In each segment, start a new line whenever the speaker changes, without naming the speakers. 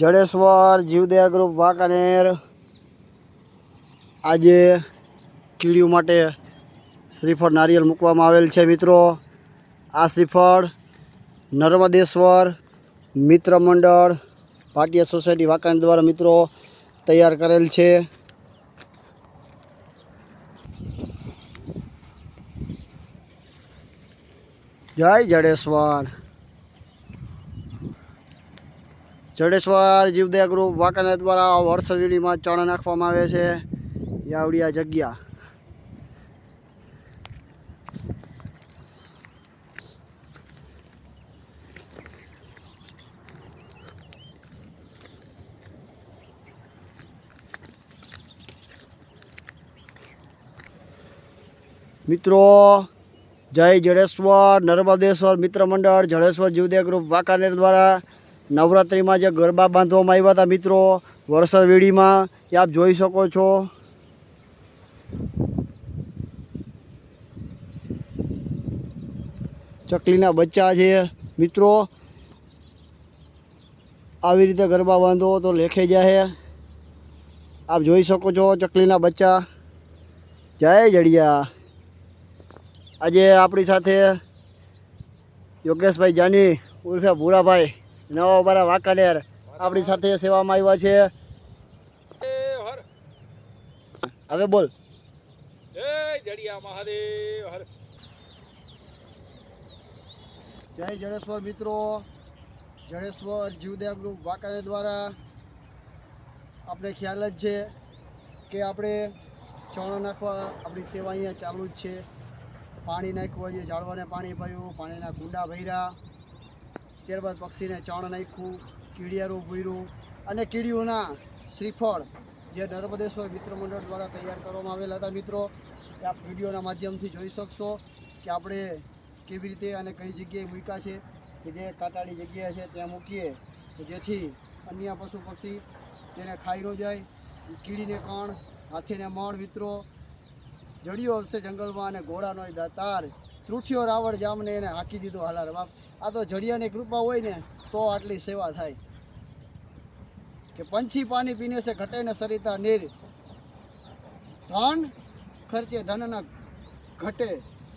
જડેશ્વર, જીવદયા ગ્રુપ, વાંકાનેર. આજે કીડીઓ માટે શ્રીફળ નારિયેળ મૂકવામાં આવેલ છે મિત્રો. આ શ્રીફળ નર્મદેશ્વર મિત્ર મંડળ ભાટિયા સોસાયટી વાંકાનેર દ્વારા મિત્રો તૈયાર કરેલ છે. જય જડેશ્વર. જડેશ્વર, જીવદયા ગ્રુપ, વાંકાનેર દ્વારા વર્ષવીડીમાં ચણ નાખવામાં આવે છે. યાવડિયા જગ્યા. મિત્રો, જય જડેશ્વર, નર્મદેશ્વર મિત્ર મંડળ, જડેશ્વર, જીવદયા ગ્રુપ, વાંકાનેર દ્વારા નવરાત્રિમાં જે ગરબા બાંધવામાં આવ્યા હતા મિત્રો વરસરવેડીમાં એ આપ જોઈ શકો છો. ચકલીના બચ્ચા છે. મિત્રો, આવી રીતે ગરબા બાંધો તો લેખે જાય આપ જોઈ શકો છો ચકલીના બચ્ચા. જય જડિયા. આજે આપણી સાથે યોગેશભાઈ જાની, ઉર્ફે ભૂરાભાઈ. નવા અમારા વાંકાનેર. આપણી સાથે સેવામાં આવ્યા છે. હવે બોલ.
જય
જડેશ્વર મિત્રો. જડેશ્વર જીવદયા ગ્રુપ વાંકાનેર દ્વારા આપણે ખ્યાલ જ છે કે આપણે ચણો નાખવા આપણી સેવા અહીંયા ચાલુ જ છે. પાણી નાખ્યું હોય ઝાડવાને પાણી પાયું પાણીના કુંડા ભર્યા. ત્યારબાદ પક્ષીને ચણ નાખ્યું, કીડિયારું ભૂયરું અને કીડીઓના શ્રીફળ જે નર્મદેશ્વર મિત્ર મંડળ દ્વારા તૈયાર કરવામાં આવેલા હતા. મિત્રો, એ આપ વિડીયોના માધ્યમથી જોઈ શકશો કે આપણે કેવી રીતે અને કઈ જગ્યાએ મૂક્યા છે, કે જે કાંટાળી જગ્યા છે ત્યાં મૂકીએ. તો જેથી અન્ય પશુ પક્ષી તેને ખાઈ ન જાય. કીડીને કણ, હાથીને મણ, મિત્રો, જડિયો હશે જંગલમાં અને ઘોડાનો દાતાર ત્રુઠિયો રાવણ જામને એને હાકી દીધો હાલાર. બાપ, આ તો જડિયાની કૃપા હોય ને, તો આટલી સેવા થાય. કે પંછી પાણી પીને છે, ઘટે ને સરિતા નીર. ધન ખર્ચે, ધનના ઘટે,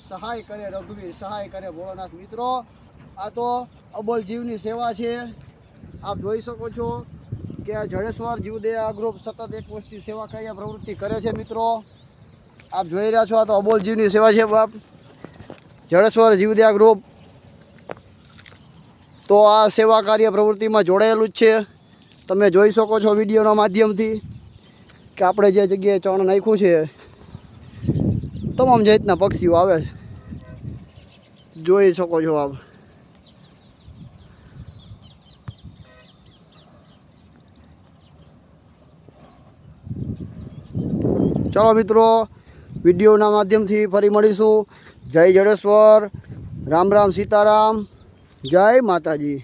સહાય કરે રઘુવીર, સહાય કરે ભોળાનાથ મિત્રો. આ તો અબોલ જીવની સેવા છે. આપ જોઈ શકો છો કે આ જડેશ્વર જીવદયા ગ્રુપ સતત એક વર્ષથી સેવા કાર્ય પ્રવૃત્તિ કરે છે મિત્રો. આપ જોઈ રહ્યા છો, આ તો અબોલ જીવની સેવા છે બાપ. જડેશ્વર જીવદયા ગ્રુપ તો આ સેવા કાર્ય પ્રવૃત્તિમાં જોડાયેલું જ છે. તમે જોઈ શકો છો વિડીયોના માધ્યમથી કે આપણે જે જગ્યાએ ચણ નાખ્યું છે, તમામ જાતના પક્ષીઓ આવે છે. જોઈ શકો છો આપ. ચાલો મિત્રો વિડીયોના માધ્યમથી ફરી મળીશું. જય જડેશ્વર. રામ રામ સીતારામ. જય માતાજી.